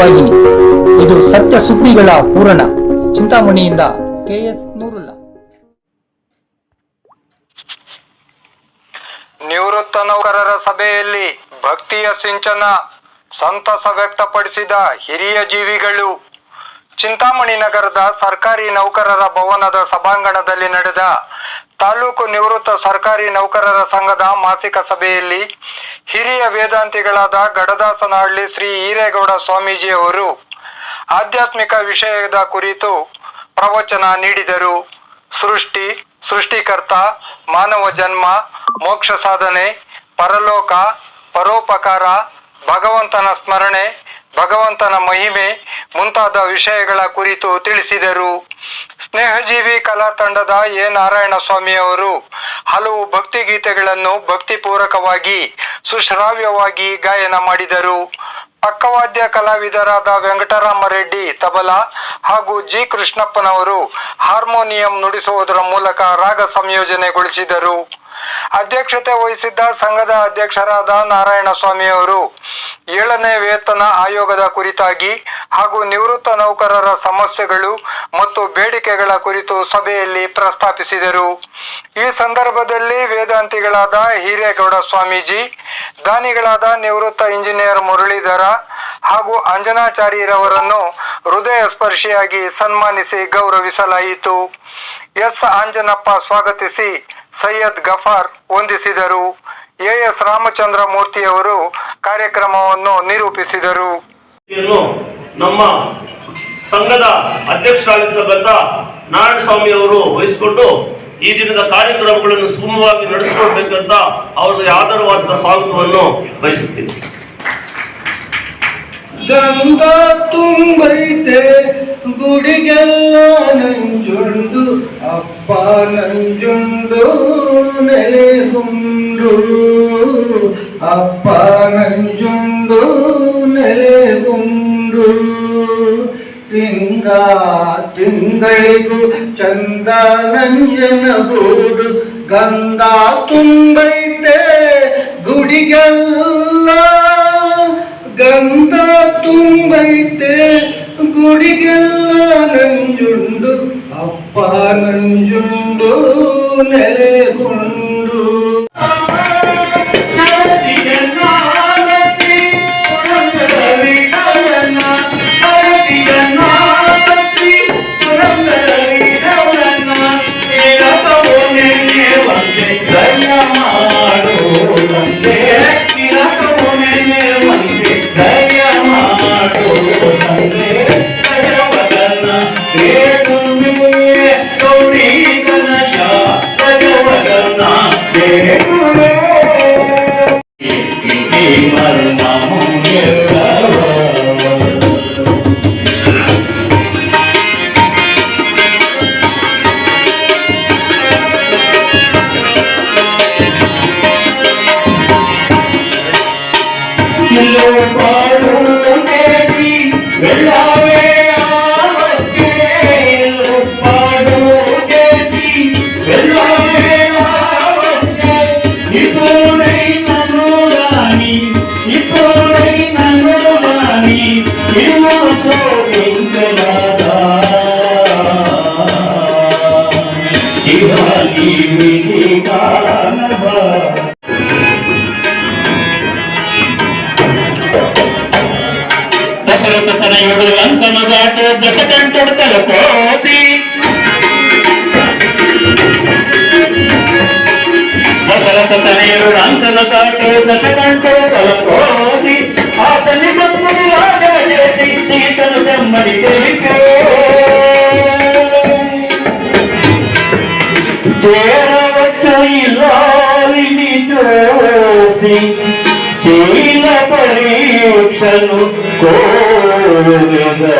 ಸುದ್ದಿವಾಹಿನಿ ಇದು ಸತ್ಯ ಸುದ್ದಿಗಳ ಪೂರಣ ಚಿಂತಾಮಣಿಯಿಂದ ಕೆಎಸ್ ನೂರುಲ್ಲ. ನಿವೃತ್ತ ನೌಕರರ ಸಭೆಯಲ್ಲಿ ಭಕ್ತಿಯ ಸಿಂಚನ, ಸಂತಸ ವ್ಯಕ್ತಪಡಿಸಿದ ಹಿರಿಯ ಜೀವಿಗಳು ಚಿಂತಾಮಣಿ ನಗರದ ಸರ್ಕಾರಿ ನೌಕರರ ಭವನದ ಸಭಾಂಗಣದಲ್ಲಿ ನಡೆದ ತಾಲೂಕು ನಿವೃತ್ತ ಸರ್ಕಾರಿ ನೌಕರರ ಸಂಘದ ಮಾಸಿಕ ಸಭೆಯಲ್ಲಿ ಹಿರಿಯ ವೇದಾಂತಿಗಳಾದ ಗಡದಾಸನಹಳ್ಳಿ ಶ್ರೀ ಈರೇಗೌಡ ಸ್ವಾಮೀಜಿ ಅವರು ಆಧ್ಯಾತ್ಮಿಕ ವಿಷಯದ ಕುರಿತು ಪ್ರವಚನ ನೀಡಿದರು. ಸೃಷ್ಟಿ, ಸೃಷ್ಟಿಕರ್ತ, ಮಾನವ ಜನ್ಮ ಮೋಕ್ಷ ಸಾಧನೆ ಪರಲೋಕ, ಪರೋಪಕಾರ, ಭಗವಂತನ ಸ್ಮರಣೆ ಭಗವಂತನ ಮಹಿಮೆ ಮುಂತಾದ ವಿಷಯಗಳ ಕುರಿತು ತಿಳಿಸಿದರು. ಸ್ನೇಹಜೀವಿ ಕಲಾ ತಂಡದ ಎ. ನಾರಾಯಣ ಸ್ವಾಮಿ ಅವರು ಹಲವು ಭಕ್ತಿಗೀತೆಗಳನ್ನು ಭಕ್ತಿಪೂರ್ವಕವಾಗಿ ಸುಶ್ರಾವ್ಯವಾಗಿ ಗಾಯನ ಮಾಡಿದರು. ಪಕ್ಕವಾದ್ಯ ಕಲಾವಿದರಾದ ವೆಂಕಟರಾಮ ರೆಡ್ಡಿ, ತಬಲಾ ಹಾಗೂ ಜಿ. ಕೃಷ್ಣಪ್ಪನವರು ಹಾರ್ಮೋನಿಯಂ ನುಡಿಸುವುದರ ಮೂಲಕ ರಾಗ ಸಂಯೋಜನೆಗೊಳಿಸಿದರು. ಅಧ್ಯಕ್ಷತೆ ವಹಿಸಿದ್ದ ಸಂಘದ ಅಧ್ಯಕ್ಷರಾದ ನಾರಾಯಣ ಸ್ವಾಮಿ ಅವರು ಏಳನೇ ವೇತನ ಆಯೋಗದ ಕುರಿತಾಗಿ ಹಾಗೂ ನಿವೃತ್ತ ನೌಕರರ ಸಮಸ್ಯೆಗಳು ಮತ್ತು ಬೇಡಿಕೆಗಳ ಕುರಿತು ಸಭೆಯಲ್ಲಿ ಪ್ರಸ್ತಾಪಿಸಿದರು. ಈ ಸಂದರ್ಭದಲ್ಲಿ ವೇದಾಂತಿಗಳಾದ ಹಿರೇಗೌಡ ಸ್ವಾಮೀಜಿ, ದಾನಿಗಳಾದ ನಿವೃತ್ತ ಇಂಜಿನಿಯರ್ ಮುರಳೀಧರ ಹಾಗೂ ಅಂಜನಾಚಾರ್ಯರವರನ್ನು ಹೃದಯ ಸ್ಪರ್ಶಿಯಾಗಿ ಸನ್ಮಾನಿಸಿ ಗೌರವಿಸಲಾಯಿತು. ಎಸ್. ಆಂಜನಪ್ಪ ಸ್ವಾಗತಿಸಿ ಸೈಯದ್ ಗಫಾರ್ ವಂದಿಸಿದರು. ಎಎಸ್ ರಾಮಚಂದ್ರ ಮೂರ್ತಿಯವರು ಕಾರ್ಯಕ್ರಮವನ್ನು ನಿರೂಪಿಸಿದರು. ನಮ್ಮ ಸಂಘದ ಅಧ್ಯಕ್ಷರಾಗಿರ್ತಕ್ಕಂಥ ನಾರಾಯಣಸ್ವಾಮಿ ಅವರು ವಹಿಸಿಕೊಂಡು ಈ ದಿನದ ಕಾರ್ಯಕ್ರಮಗಳನ್ನು ಸುಗಮವಾಗಿ ನಡೆಸಿಕೊಡ್ಬೇಕಂತ ಅವರಿಗೆ ಆಧಾರವಾದ ಸ್ವಾಗತವನ್ನು ಬಯಸುತ್ತೀನಿ. ಗಂಗ ತುಂಬೈತೆ, ಗುಡಿಗೆಲ್ಲ ನಂಜುಂಡು, ಅಪ್ಪ ನಂಜುಂಡು ನೆಲೆಗುಂಡು ಅಪ್ಪ ನಂಜುಂಡು ನೆಲೆಗುಂಡು ತಿಂಗ ತಿಂಗಳಿಗೂ ಚಂದ ನಂಜನ ಗೂಡು. ಗಂಧ ತುಂಬೈತೆ, ಗುಡಿಗೆಲ್ಲ ಗಂಧ ತುಂಬೈತೆ ಗುಡಿಗೆಲ್ಲ ನಂಜುಂಡು ಅಪ್ಪ ನಂಜುಂಡು ನೆಲೆಗುಂಡು வெள்ளாறு దేవుడు అంతము దాటు దశకంటుడు తలపోసి దశరథ తనయుడు అంతము దాటు దశకంటుడు తలపోసి ఆ తల్లి బతుకుని రాజా చేసి నీతను తెమ్మని తెలిపో చేరవచ్చు ఇల్లాలిని చూసి శీల పరీక్షను కో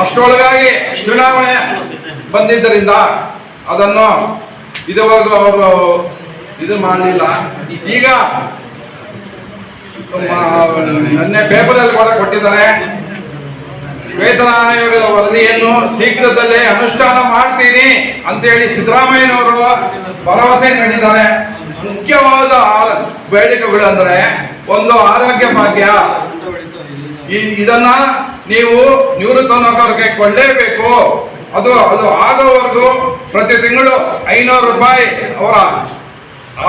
ಅಷ್ಟರೊಳಗಾಗಿ ಚುನಾವಣೆ ಬಂದಿದ್ದರಿಂದ ಅದನ್ನು ಇದುವರೆಗೂ ಅವರು ಇದು ಮಾಡಲಿಲ್ಲ. ಈಗ ನನ್ನೆ ಪೇಪರಲ್ಲಿ ಕೂಡ ಕೊಟ್ಟಿದ್ದಾರೆ. ವೇತನ ಆಯೋಗದ ವರದಿಯನ್ನು ಶೀಘ್ರದಲ್ಲೇ ಅನುಷ್ಠಾನ ಮಾಡ್ತೀನಿ ಅಂತೇಳಿ ಸಿದ್ದರಾಮಯ್ಯನವರು ಭರವಸೆ ನೀಡಿದ್ದಾರೆ. ಮುಖ್ಯವಾದ ಬೇಡಿಕೆಗಳು ಅಂದ್ರೆ ಒಂದು ಆರೋಗ್ಯ ಭಾಗ್ಯ. ಇದನ್ನ ನೀವು ನಿವೃತ್ತ ನೌಕರರಿಗೆ ಕೊಡಲೇಬೇಕು ಅದು ಅದು ಆಗೋವರೆಗೂ ಪ್ರತಿ ತಿಂಗಳು ಐನೂರು ರೂಪಾಯಿ ಅವರ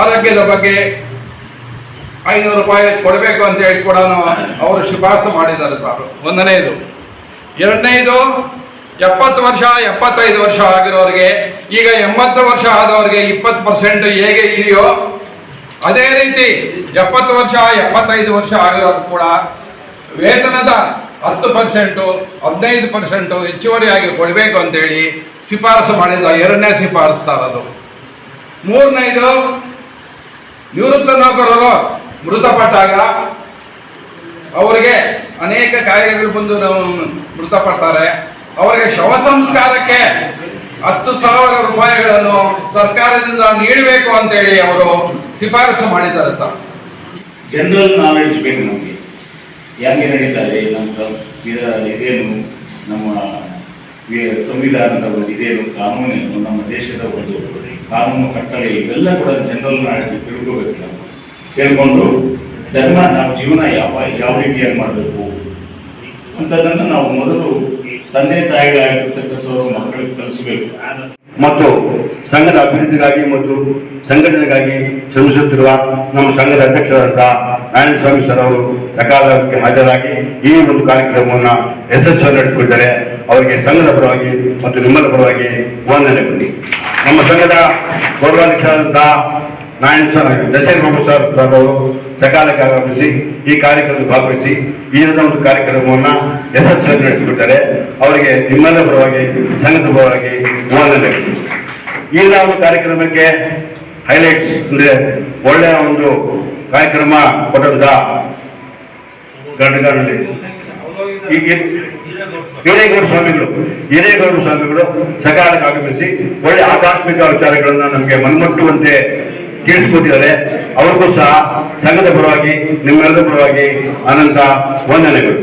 ಆರೋಗ್ಯದ ಬಗ್ಗೆ ಐನೂರು ರೂಪಾಯಿ ಕೊಡಬೇಕು ಅಂತ ಹೇಳಿ ಕೂಡ ಅವರು ಶಿಫಾರಸು ಮಾಡಿದ್ದಾರೆ ಸರ್. ಒಂದನೇದು ಎರಡನೇದು ಎಪ್ಪತ್ತು ವರ್ಷ, ಎಪ್ಪತ್ತೈದು ವರ್ಷ ಆಗಿರೋರಿಗೆ, ಈಗ ಎಂಬತ್ತು ವರ್ಷ ಆದವರಿಗೆ ಇಪ್ಪತ್ತು ಪರ್ಸೆಂಟ್ ಹೇಗೆ ಇದೆಯೋ, ಅದೇ ರೀತಿ ಎಪ್ಪತ್ತು ವರ್ಷ, ಎಪ್ಪತ್ತೈದು ವರ್ಷ ಆಗಿರೋರು ಕೂಡ ವೇತನದ ಹತ್ತು ಪರ್ಸೆಂಟು ಹದಿನೈದು ಪರ್ಸೆಂಟು ಹೆಚ್ಚುವರಿಯಾಗಿ ಕೊಡಬೇಕು ಅಂತೇಳಿ ಶಿಫಾರಸು ಮಾಡಿದ ಎರಡನೇ ಶಿಫಾರಸು ಸರ್ ಅದು. ಮೂರನೇದು, ನಿವೃತ್ತ ನೌಕರರು ಮೃತಪಟ್ಟಾಗ ಅವರಿಗೆ ಅನೇಕ ಕಾಯಿಲೆಗಳು ಬಂದು ನಾವು ಮೃತಪಡ್ತಾರೆ. ಅವರಿಗೆ ಶವ ಸಂಸ್ಕಾರಕ್ಕೆ ಹತ್ತು ಸಾವಿರ ರೂಪಾಯಿಗಳನ್ನು ಸರ್ಕಾರದಿಂದ ನೀಡಬೇಕು ಅಂತೇಳಿ ಅವರು ಶಿಫಾರಸು ಮಾಡಿದ್ದಾರೆ ಸರ್. ಜನರಲ್ ನಾಲೆಡ್ಜ್ ಬೇಕು ನಮಗೆ. ಹೇಗೆ ನಡೀತಾರೆ ನಮ್ಮ ಇದೇನು ನಮ್ಮ ಸಂವಿಧಾನದ ಒಂದು ಇದೇನು ಕಾನೂನೇನು ನಮ್ಮ ದೇಶದ ಒಂದು ಕಾನೂನು ಕಟ್ಟಳೆ ಇವೆಲ್ಲ ಕೂಡ ಜನರಲ್ ನಾಳೆ ತಿಳ್ಕೋಬೇಕು ನಾವು ತಿಳ್ಕೊಂಡು ಧರ್ಮ ನಾವು ಜೀವನ ಯಾವ ಯಾವ ರೀತಿಯಾಗಿ ಮಾಡಬೇಕು? ಅಂತದನ್ನು ನಾವು ಮೊದಲು ತಂದೆ ತಾಯಿಗಳಾಗಿರ್ತಕ್ಕಂಥವ್ರು ಮಕ್ಕಳಿಗೆ ಕಲಿಸಬೇಕು. ಮತ್ತು ಸಂಘದ ಅಭಿವೃದ್ಧಿಗಾಗಿ ಮತ್ತು ಸಂಘಟನೆಗಾಗಿ ಶ್ರಮಿಸುತ್ತಿರುವ ನಮ್ಮ ಸಂಘದ ಅಧ್ಯಕ್ಷರಾದಂಥ ನಾರಾಯಣ ಸ್ವಾಮಿ ಸರ್ ಅವರು ಸಕಾಲಕ್ಕೆ ಹಾಜರಾಗಿ ಈ ಒಂದು ಕಾರ್ಯಕ್ರಮವನ್ನು ಯಶಸ್ವಿಯಾಗಿ ನಡೆಸಿಕೊಂಡಿದ್ದಾರೆ ಅವರಿಗೆ ಸಂಘದ ಪರವಾಗಿ ಮತ್ತು ನಿಮ್ಮದ ಪರವಾಗಿ ವಂದನೆಗಳು ನಮ್ಮ ಸಂಘದ ಗೌರವಾಧ್ಯಕ್ಷರಾದಂತಹ ನಾರಾಯಣ ಸರ್ ದಶರಥ ಬಾಬು ಸರ್ ಅವರು ಸಕಾಲಕ್ಕೆ ಆಗಮಿಸಿ ಈ ಕಾರ್ಯಕ್ರಮದಲ್ಲಿ ಭಾಗವಹಿಸಿ, ಈ ಒಂದು ಕಾರ್ಯಕ್ರಮವನ್ನು ಯಶಸ್ವಿಯಾಗಿ ನಡೆಸಿಕೊಟ್ಟಿದ್ದಾರೆ ಅವರಿಗೆ ನಿಮ್ಮೆಲ್ಲ ಪರವಾಗಿ, ಸಂಘದ ಪರವಾಗಿ ವಂದನೆಗಳು ಈ ಒಂದು ಕಾರ್ಯಕ್ರಮಕ್ಕೆ ಹೈಲೈಟ್ಸ್ ಅಂದರೆ ಒಳ್ಳೆಯ ಒಂದು ಕಾರ್ಯಕ್ರಮ ಕೊಟ್ಟಂತ ಗಂಡಗಾರಲ್ಲಿ ಈಗ ಹಿರೇಗೌಡ ಸ್ವಾಮಿಗಳು ಹಿರೇಗೌಡ ಸ್ವಾಮಿಗಳು ಸಕಾಲಕ್ಕೆ ಆಗಮಿಸಿ ಒಳ್ಳೆ ಆಧ್ಯಾತ್ಮಿಕ ವಿಚಾರಗಳನ್ನು ನಮಗೆ ಮನ್ಮಟ್ಟುವಂತೆ ತಿಳಿಸ್ಕೊಟ್ಟಿದ್ದಾರೆ ಅವ್ರಿಗೂ ಸಹ ಸಂಘದ ಪರವಾಗಿ ನಿಮ್ಮೆಲ್ಲರ ಪರವಾಗಿ ಅನಂತ ವಂದನೆಗಳು.